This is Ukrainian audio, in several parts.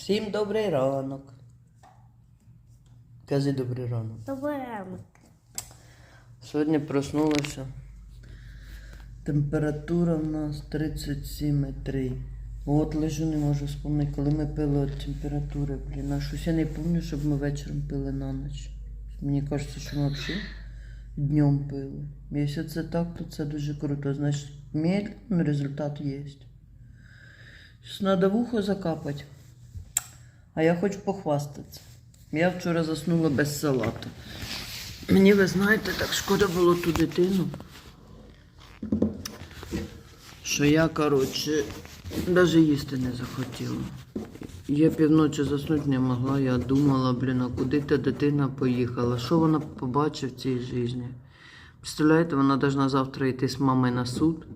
Всім добрий ранок. Кажи добрий ранок. Добрий ранок. Сьогодні проснулася. Температура в нас 37,3. От лежу, не можу вспомнити, коли ми пили от температури, блін. А щось я не пам'ятаю, щоб ми вечором пили на ніч. Мені кажеться, що ми взагалі днем пили. Якщо це так, то це дуже круто. Значить, медленно результат є. Треба вухо закапати. А я хочу похвастатися. Я вчора заснула без салату. Мені, ви знаєте, так шкода було ту дитину. Що я, коротше, навіть їсти не захотіла. Я півночі заснути не могла, я думала, блін, а куди та дитина поїхала? Що вона побачить в цій житті? Представляєте, вона повинна завтра йти з мамою на суд.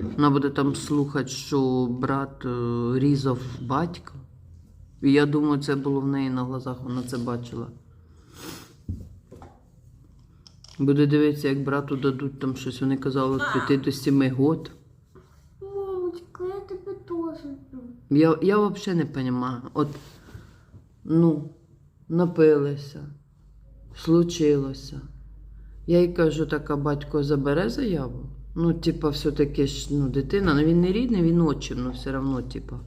Вона буде там слухати, що брат е, різав батька. І я думаю, це було в неї на глазах, вона це бачила. Буде дивитися, як брату дадуть там щось. Вони казали від 5 до 7 год. Мамочка, я тебе теж люблю. Я, я взагалі не розумію. От, ну, напилися, случилося. Я їй кажу, так, а батько забере заяву. Ну, типа, все-таки ж ну, дитина, ну він не рідний, він отчим, ну все одно, типа.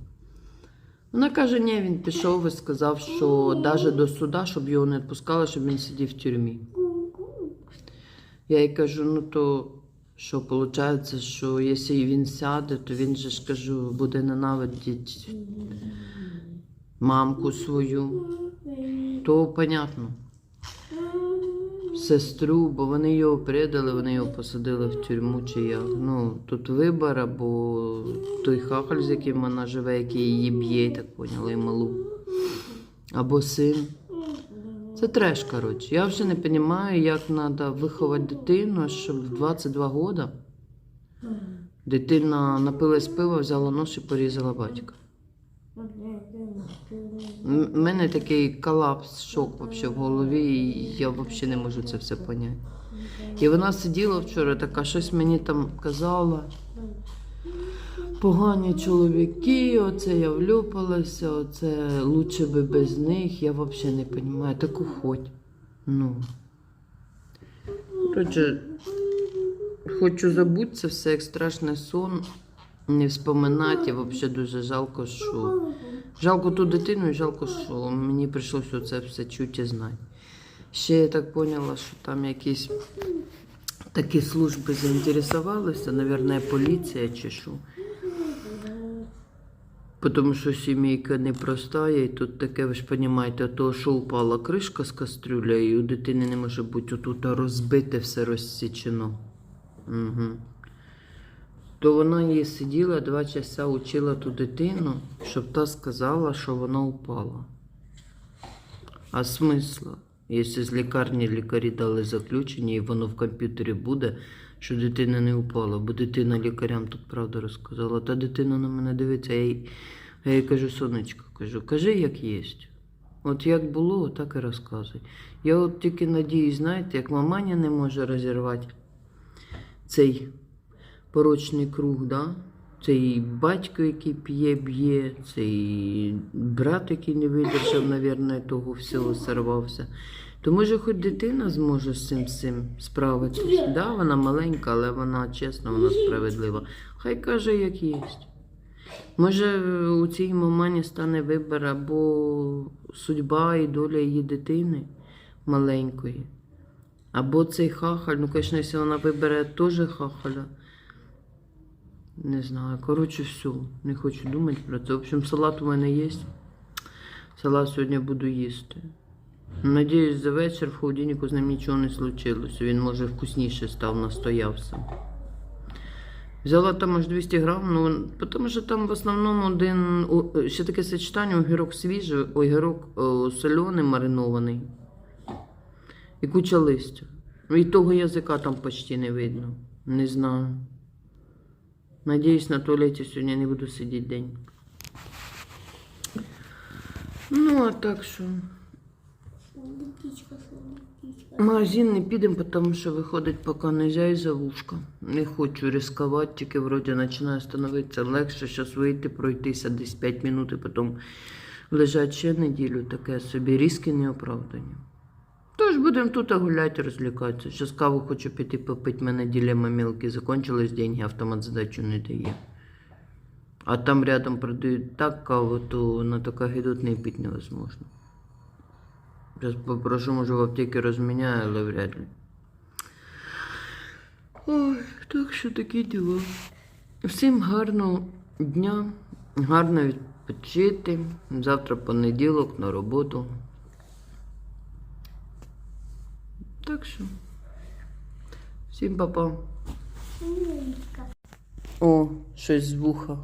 Вона каже, ні, він пішов і сказав, що навіть до суда, щоб його не відпускали, щоб він сидів в тюрмі. Я їй кажу, ну то що виходить, що якщо він сяде, то він же ж кажу, буде ненавидіти мамку свою. То понятно. Сестру, бо вони його предали, вони його посадили в тюрму чи як. Ну, тут вибір, або той хахаль, з яким вона живе, який її б'є, так поняла, і малу. Або син. Це треш, коротше. Я вже не розумію, як треба виховати дитину, щоб в 22 роки дитина напилась пива, взяла нож і порізала батька. У мене такий колапс, шок вообще в голові, і я взагалі не можу це все поняти. І вона сиділа вчора, така щось мені там казала. Погані чоловіки, оце я влюпалася, оце лучше би без них. Я взагалі не розумію. Так уходь. Ну. Коротше, хочу забути це все як страшний сон, не вспоминати. І взагалі дуже жалко, що. Жалко ту дитину і жалко, що мені прийшлося це все чути і знати. Ще я так поняла, що там якісь такі служби заінтересувалися, мабуть, поліція чи що. Тому що сімейка непроста, і тут таке, ви ж розумієте, то, що упала кришка з кастрюля, і у дитини не може бути отут розбите все розсічено. Угу. То вона її сиділа два часа учила ту дитину, щоб та сказала, що вона упала. А смисла? Якщо з лікарні лікарі дали заключення і воно в комп'ютері буде, що дитина не упала, бо дитина лікарям тут правду розказала. Та дитина на мене дивиться, я їй, я їй кажу, сонечко, кажу, кажи, як є. От як було, так і розказуй. Я от тільки надіюсь, знаєте, як маманя не може розірвати цей порочний круг, да? Цей батько, який п'є, б'є, цей брат, який не видержав, мабуть, того всього сорвався. То може хоч дитина зможе з цим, цим справитися. Да, вона маленька, але вона чесна, вона справедлива. Хай каже, як є. Може, у цій мамані стане вибір або судьба і доля її дитини маленької. Або цей хахаль, ну, звісно, якщо вона вибере теж хахаля. Не знаю. Коротше, все. Не хочу думати про це. В общем, салат у мене є. Салат сьогодні буду їсти. Надіюсь, за вечір в холодильнику з ним нічого не случилося. Він, може, вкусніше став, настоявся. Взяла там аж 200 грам, ну, тому що там в основному один, ще таке сочетання, огірок свіжий, огірок о, соляний, маринований. І куча листя. І того язика там почти не видно. Не знаю. Надіюсь, на туалеті сьогодні не буду сидіти день. Ну, а так що. Магазин не підемо, тому що виходить, поки не можна із-за. Не хочу ризикувати, тільки вроді починає становитися легше. Зараз вийти, пройтися десь 5 минут і потім Лежать ще неділю, таке собі різкі неоправдані. Тож будемо тут гуляти, розлікатися. Щас каву хочу піти попити, мене ділема мілкі закончились, деньги автомат здачу не дає. А там рядом продають так каву, то на така гидотний пити невозможно. Зараз попрошу, може в аптеці розміняю, але вряд ли. Ой, так що такі діла. Всім гарного дня, гарно відпочити. Завтра понеділок на роботу. Так що. Всім па-па. О, щось з вуха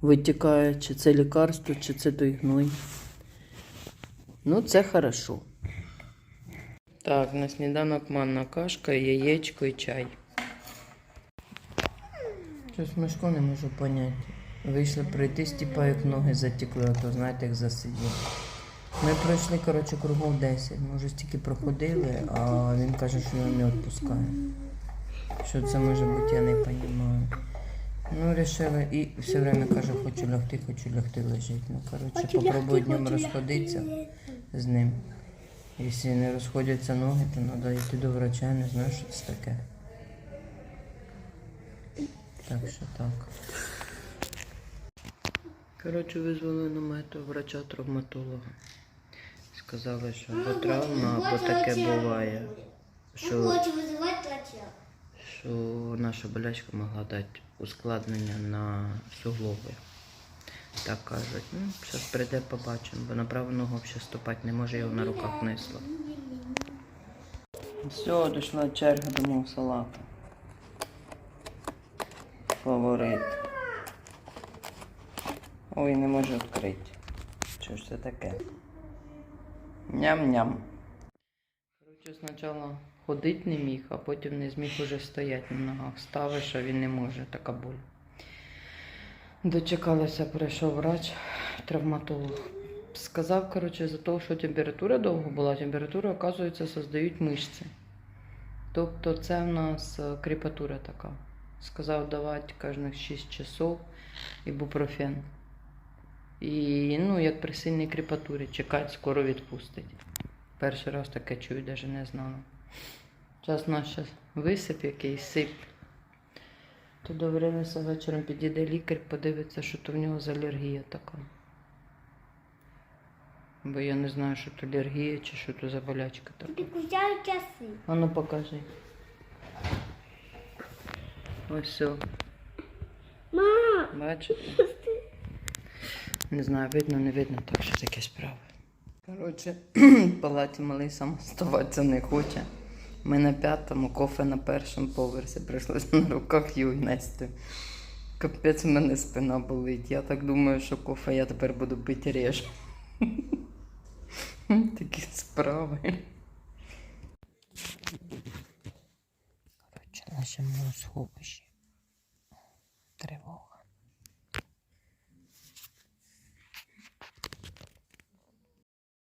витікає, чи це лікарство, чи це той гной. Ну, це хорошо. Так, на сніданок манна кашка, яєчко і чай. Щось Мишко не можу поняти. Вийшли пройтись, типа як ноги затекли, а то знаєте, як засиділи. Ми пройшли, коротше, кругом 10. Ми вже стільки проходили, а він каже, що його не відпускає. Що це може бути, я не розумію. Ну, рішили і все время каже, хочу лягти, хочу лягти лежить. Ну, коротше, попробую днем розходитися з ним. Якщо не розходяться ноги, то треба йти до врача, я не знаю, що це таке. Так що так. Коротше, визвали на мету врача-травматолога. Сказали, що або травма, або таке буває. Що що наша болячка могла дати ускладнення на суглоби. Так кажуть. Ну, зараз прийде, побачимо, бо на праву ногу взагалі ступати не може, його на руках несло. Все, дійшла черга до мого салату. Фаворит. Ой, не можу відкрити. Що ж це таке? Ням-ням. Коротше, спочатку ходити не міг, а потім не зміг уже стояти на ногах. Ставиш, а він не може, така боль. Дочекалася, прийшов врач, травматолог. Сказав, коротше, за того, що температура довго була, температура, оказується, создають мишці. Тобто це в нас е, кріпатура така. Сказав давати кожних 6 часов ібупрофен. І ну, як при сильній кріпатурі, чекати, скоро відпустить. Перший раз таке чую, навіть не знала. Час наш щас висип якийсь сип. То довірилися вечором підійде лікар, подивиться, що то в нього за алергія така. Бо я не знаю, що то алергія чи що то за болячка така. Переключаю часы. А ну покажи. Ось все. Мама, Бачите? Не знаю, видно, не видно, так що таке справи. Коротше, в палаті малий сам оставатися не хоче. Ми на п'ятому, кофе на першому поверсі. Прийшлося на руках її нести. Капець, в мене спина болить. Я так думаю, що кофе я тепер буду пити реж. Такі справи. Коротше, сховищі. Тривога.